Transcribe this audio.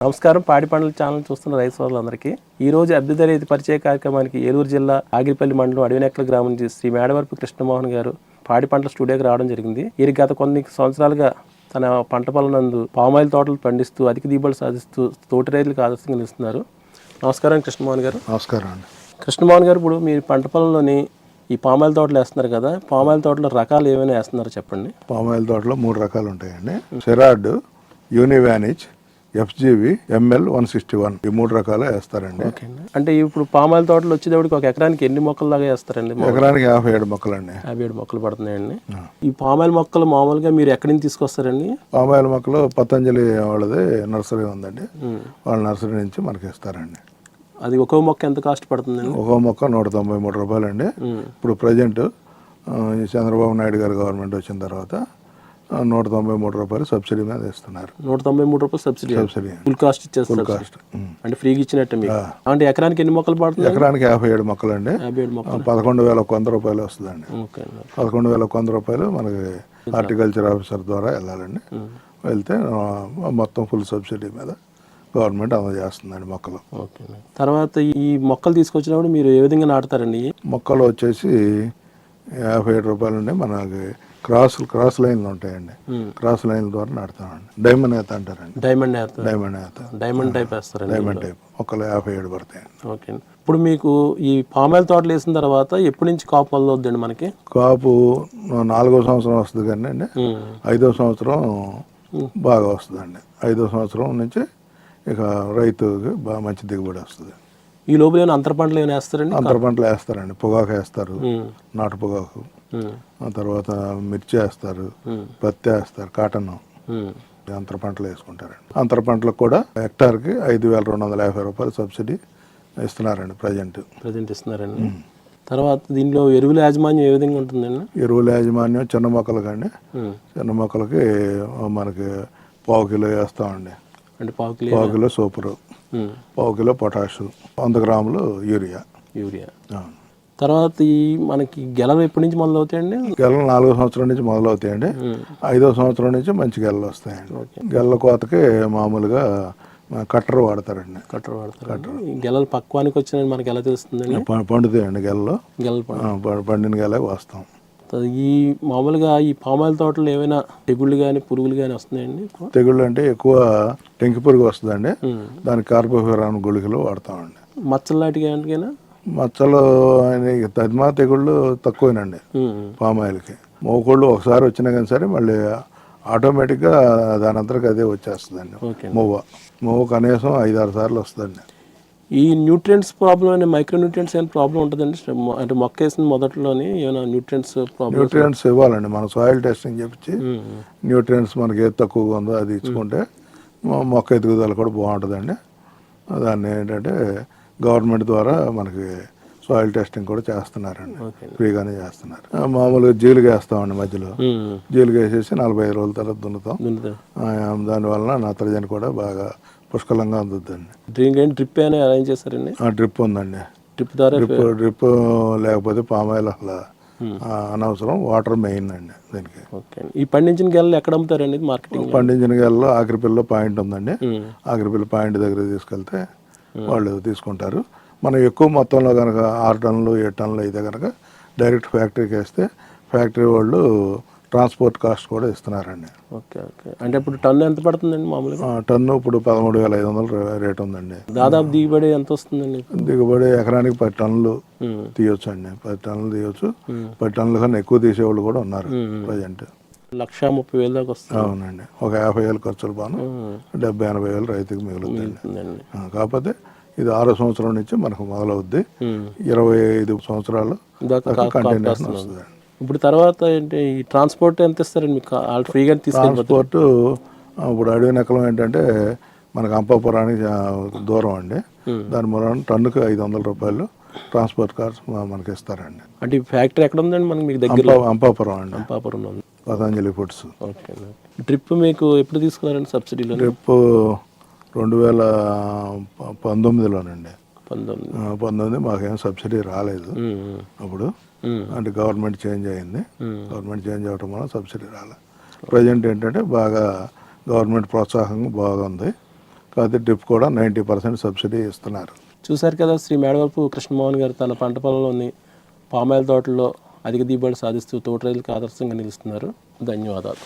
నమస్కారం. పాడి పంటల ఛానల్ చూస్తున్న రైతు సోదరులందరికీ ఈ రోజు అభ్యుదయ రైతు పరిచయ కార్యక్రమానికి ఏలూరు జిల్లా ఆగిరిపల్లి మండలం అడవినెక్కల గ్రామం నుంచి శ్రీ మేడవరపు కృష్ణమోహన్ గారు పాడి పంటల స్టూడియోకి రావడం జరిగింది. వీరి గత కొన్ని సంవత్సరాలుగా తన పంట పొలనందు పామాయిల్ తోటలు పండిస్తూ అధిక దిగుబడి సాధిస్తూ తోటి రైతులకు ఆదర్శంగా నిలుస్తున్నారు. నమస్కారం కృష్ణమోహన్ గారు. నమస్కారం అండి. కృష్ణమోహన్ గారు ఇప్పుడు మీరు పంట పొలంలోని ఈ పామాయిల్ తోటలు వేస్తున్నారు కదా పామాయిల్ తోటలో రకాలు ఏమైనా వేస్తున్నారో చెప్పండి. పామాయిల్ తోటలో మూడు రకాలు ఉంటాయండి. సెరాడ్ యూనివానిచ్ FGV ML one sixty one. ఈ మూడు రకాలు వేస్తారండి. అండి. అంటే ఇప్పుడు పామాయిల్ తోటలు వచ్చేటప్పటికి ఒక ఎకరానికి ఎన్ని మొక్కలు దాకా వేస్తారండి? ఎకరానికి యాభై ఏడు మొక్కలండి. యాభై ఏడు మొక్కలు పడుతున్నాయండి. ఈ పామాయిల్ మొక్కలు మామూలుగా మీరు ఎక్కడి నుంచి తీసుకొస్తారండి? పామాయిల్ మొక్కలు పతంజలి వాళ్ళది నర్సరీ ఉందండి. వాళ్ళ నర్సరీ నుంచి మనకి ఇస్తారండి. అది ఒక్కో మొక్క ఎంత కాస్ట్ పడుతుందండి? ఒక్కో మొక్క నూట తొంభై మూడు రూపాయలండి. ఇప్పుడు ప్రజెంట్ చంద్రబాబు నాయుడు గారు గవర్నమెంట్ వచ్చిన తర్వాత నూట తొంభై మూడు రూపాయలు సబ్సిడీ మీద ఇస్తున్నారు. నూట తొంభై మూడు రూపాయలు సబ్సిడీ సబ్సిడీ ఫుల్ కాస్ట్ ఇచ్చేస్తారు కాస్ట్ అంటే ఫ్రీగా ఇచ్చినట్టు మీకు. అంటే ఎకరానికి ఎన్ని మొక్కలు పడుతుంది? ఎకరానికి యాభై ఏడు మొక్కలు పదకొండు వేల ఒక వంద రూపాయలు వస్తుందండి. ఓకే అండి. పదకొండు వేల ఒక వంద రూపాయలు మనకి హార్టికల్చర్ ఆఫీసర్ ద్వారా వెళ్ళాలండి. వెళ్తే మొత్తం ఫుల్ సబ్సిడీ మీద గవర్నమెంట్ అందజేస్తుందండి మొక్కలు. ఓకే అండి. తర్వాత ఈ మొక్కలు తీసుకొచ్చినప్పుడు మీరు ఏ విధంగా నాటుతారండి? మొక్కలు వచ్చేసి యాభై ఏడు రూపాయలు అండి మనకి క్రాస్ క్రాస్ లైన్లు ఉంటాయండి. క్రాస్ లైన్ల ద్వారా నాటుతామండి డైమండ్ నేత అంటారండి. డైమండ్ వేస్తారు డైమండ్ నేత. డైమండ్ టైప్ వేస్తారండి డైమండ్ టైప్. మొక్కలు యాభై ఏడు పడతాయండి ఓకే. ఇప్పుడు మీకు ఈ పామాయిల్ తోటలు వేసిన తర్వాత ఎప్పటి నుంచి కాపు మొదలవుద్దండి మనకి? కాపు నాలుగో సంవత్సరం వస్తుంది కానీ అండి. ఐదో సంవత్సరం బాగా వస్తుందండి. ఐదో సంవత్సరం నుంచి ఇక రైతుకి బాగా మంచి దిగుబడి వస్తుంది. ఈ లోపల ఏమైనా అంతర పంటలు ఏమైనా వేస్తారండి? అంతర పంటలు వేస్తారండి. పొగాకు వేస్తారు. నాటు పొగాకు. ఆ తర్వాత మిర్చి వేస్తారు. పత్తి వేస్తారు కాటన్. అంతర పంటలు వేసుకుంటారండి. అంతర పంటలకు కూడా హెక్టార్కి ఐదు వేల రెండు వందల యాభై రూపాయలు సబ్సిడీ ఇస్తున్నారండి ప్రజెంట్. ప్రజెంట్ ఇస్తున్నారండి. తర్వాత దీనిలో ఎరువుల యాజమాన్యం ఏ విధంగా ఉంటుందండి? ఎరువుల యాజమాన్యం చిన్న మొక్కలు కానీ ఉమ్. చిన్న మొక్కలకి మనకి పావు కిలో వేస్తామండి. అంటే పావు కిలో పావు కిలో సూపరు. పావు కిలో పొటాషు. వంద గ్రాములు యూరియా. యూరియా. ఆ. తర్వాత ఈ మనకి గెలలు ఎప్పటి నుంచి మొదలవుతాయండి? గెలలు నాలుగో సంవత్సరం నుంచి మొదలవుతాయండి. ఐదో సంవత్సరం నుంచి మంచి గెలలు వస్తాయండి. గెల్ల కోతకి మామూలుగా కట్టర్ వాడతారండి. కట్టరు వాడతారు. ఈ గెలలు పక్వానికి వచ్చిన మనకి ఎలా తెలుస్తుందండి? పండుతాయండి గెలలో. గెలలు పండిన గెల వస్తాం. ఈ మామూలుగా ఈ పామాయిల్ తోటలో ఏమైనా తెగుళ్ళు కానీ పురుగులు కానీ వస్తున్నాయండి? తెగుళ్ళు అంటే ఎక్కువ టెంకి పురుగు వస్తుందండి. దానికి కార్బోఫిరాన్ గుళికలు వాడతామండి. మచ్చలు లాంటి మచ్చలు అని తదిమా తెగుళ్ళు తక్కువేనండి పామాయిల్కి. మోకోళ్ళు ఒకసారి వచ్చినా కానీ సరే మళ్ళీ ఆటోమేటిక్గా దాని అంతరకు అదే వచ్చేస్తుందండి. మూవ. మూవ కనీసం ఐదు ఆరు సార్లు వస్తుందండి. ఈ న్యూట్రియంట్స్ ప్రాబ్లం అనే మైక్రో న్యూట్రియంట్స్ ఏమైనా ప్రాబ్లం ఉంటుందండి? అంటే మొక్క వేసిన మొదట్లోని ఏమైనా న్యూట్రియంట్స్ ప్రాబ్లం న్యూట్రియంట్స్ ఇవ్వాలండి. మన సాయిల్ టెస్టింగ్ చెప్పించి న్యూట్రియంట్స్ మనకి ఏది తక్కువగా ఉందో అది ఇచ్చుకుంటే మొక్క ఎదుగుదల కూడా బాగుంటుందండి. దాన్ని ఏంటంటే గవర్నమెంట్ ద్వారా మనకి సాయిల్ టెస్టింగ్ కూడా చేస్తున్నారండి. ఫ్రీగానే చేస్తున్నారు. మామూలుగా జీలుగా వేస్తామండి మధ్యలో. జీలుగా వేసేసి నలభై ఐదు రోజుల తర్వాత దున్నుతాం. దానివల్ల నత్రజని కూడా బాగా పుష్కలంగా అందుద్దండి. ఏంటి డ్రిప్ అయినా అరేంజ్ చేస్తారండి? ఆ డ్రిప్ ఉందండి. డ్రిప్ ద్వారా డ్రిప్ డ్రిప్ లేకపోతే పామాయిల్ అసలు అనవసరం. వాటర్ మెయిన్ అండి దీనికి. ఈ పండించిన గెలలు ఎక్కడ అమ్ముతారండి మార్కెటింగ్ పండించిన గెలలో ఆఖరిపిల్ల పాయింట్ ఉందండి. ఆఖరిపిల్ల పాయింట్ దగ్గర తీసుకెళ్తే వాళ్ళు తీసుకుంటారు. మనం ఎక్కువ మొత్తంలో కనుక ఆరు టన్నులు ఏడు టన్నులు అయితే కనుక డైరెక్ట్ ఫ్యాక్టరీకి వేస్తే ఫ్యాక్టరీ వాళ్ళు ట్రాన్స్పోర్ట్ కాస్ట్ కూడా ఇస్తున్నారండి. Okay okay. అంటే ఇప్పుడు టన్ను ఎంత పడుతుందండి మామూలుగా? టన్ను ఇప్పుడు పదమూడు వేల ఐదు వందలు రేట్ ఉందండి. దాదాపు దిగుబడి ఎంత వస్తుందండి దిగుబడి ఎకరానికి పది టన్నులు ఉమ్. తీయొచ్చు అండి పది టన్నులు తీయొచ్చు. పది టన్నుల కన్నా ఎక్కువ తీసేవాళ్ళు కూడా ఉన్నారు ప్రజెంట్. లక్ష ముప్పై వేల దాకా వస్తుంది. అవునండి. ఒక యాభై వేలు ఖర్చులు బాను. డెబ్బై ఎనభై వేలు రైతుకి మిగులుతుంది కాకపోతే ఇది ఆరో సంవత్సరం నుంచి మనకు మొదలవుద్ది. ఇరవై ఐదు సంవత్సరాలు కంటిన్యూషన్ వస్తుంది ఇప్పుడు తర్వాత ఏంటి ఈ ట్రాన్స్పోర్ట్ ఎంత ఇస్తారండి మీకు? వాళ్ళు ఫ్రీగా ట్రాన్స్పోర్ట్ ఇప్పుడు అడవి నెక్కలం ఏంటంటే మనకు అంపాపురానికి దూరం అండి. దాని మూలన టన్నుకి ఐదు వందల రూపాయలు ట్రాన్స్పోర్ట్ కార్స్ మనకి ఇస్తారండి. అంటే ఫ్యాక్టరీ ఎక్కడ ఉందండి మనకి మీకు దగ్గర అంపా అంపాపురం అండి. పాపురం ఉంది. పతంజలి ఫుడ్స్. ఓకే డ్రిప్ మీకు ఎప్పుడు తీసుకున్నారండి సబ్సిడీలో? రేపు రెండు వేల పంతొమ్మిదిలోనండి. పంతొమ్మిది. పంతొమ్మిది మాకేం సబ్సిడీ రాలేదు. అప్పుడు. అంటే గవర్నమెంట్ చేంజ్ అయింది. గవర్నమెంట్ చేంజ్ అవ్వటం వల్ల సబ్సిడీ రాలే. ప్రజెంట్ ఏంటంటే బాగా గవర్నమెంట్ ప్రోత్సాహం బాగా ఉంది కాకపోతే డ్రిప్ కూడా నైంటీ పర్సెంట్ సబ్సిడీ ఇస్తున్నారు. చూశారు కదా శ్రీ మేడవరపు కృష్ణమోహన్ గారు తన పంట పొలంలోని పామాయిల్ తోటలో అధిక దిగుబడి సాధిస్తూ తోట రైతులకు ఆదర్శంగా నిలుస్తున్నారు. ధన్యవాదాలు.